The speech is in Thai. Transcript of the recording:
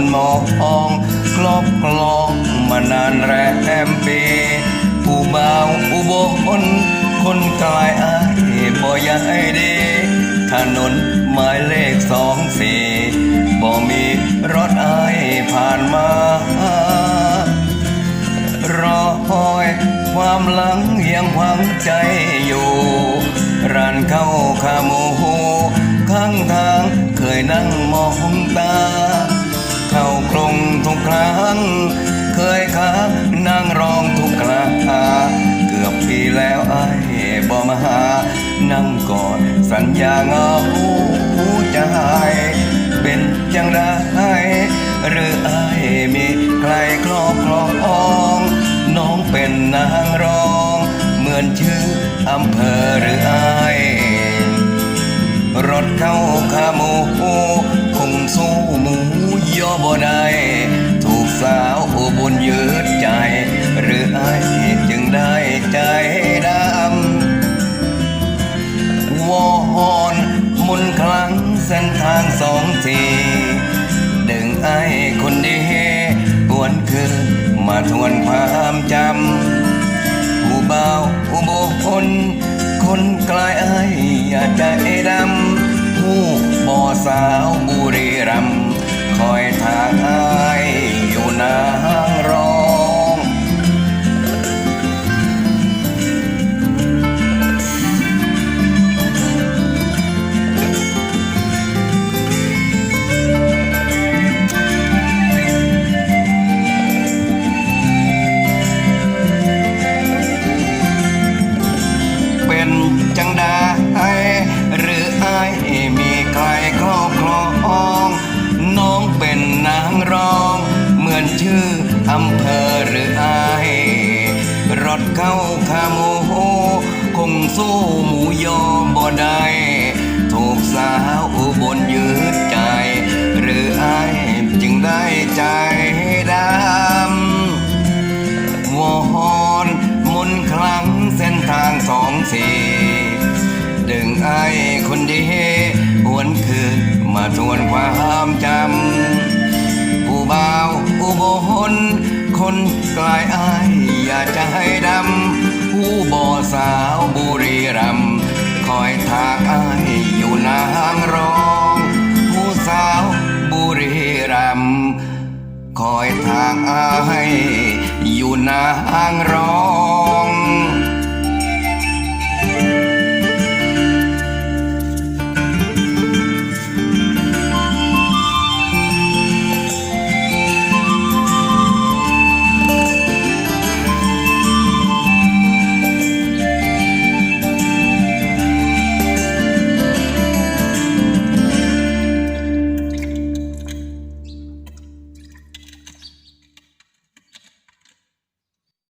นมองกลอกกลองมานานแรมปีผู้บ่าวอุบลคนกลายอายบ่อยากให้ดีถนนหมายเลขสองสี่บ่มีรถอายผ่านมารอคอยความหลังยังหวังใจอยู่ร้านเข้าขาหมูข้างทางเคยนั่ง อดสัญญาเหงาใจเป็นจังได้หรือไอ้มีใครครอบครองน้องเป็นนางรอง เหมือนชื่ออำเภอหรือไอรถเข้าขามูางสองทีดึงไอ้คนดีหวนคืนมาทวนความจำผู้เบาผู้โบคนคนกลายไอ้อย่าใจดำผู้บ่อสาวบุรีรัมคอยทางอ้อำเภอหรือไอายรถเข้าขาหมูคงสู้หมูยอบ่ได้ถูกสาวอุบลยืดใจ หรือไอายจึงได้ใจดำวอนมนครั้งเส้นทางสองสี่ดึงไอ้คนดีหวนคืนมาทวนความจำ บ่าวผู้โบนคนกลายอายอย่าใจดำผู้บ่อสาวบุรีรัมคอยทางอายอยู่นางรอง ผู้สาวบุรีรัมคอยทางอายอยู่นางรอง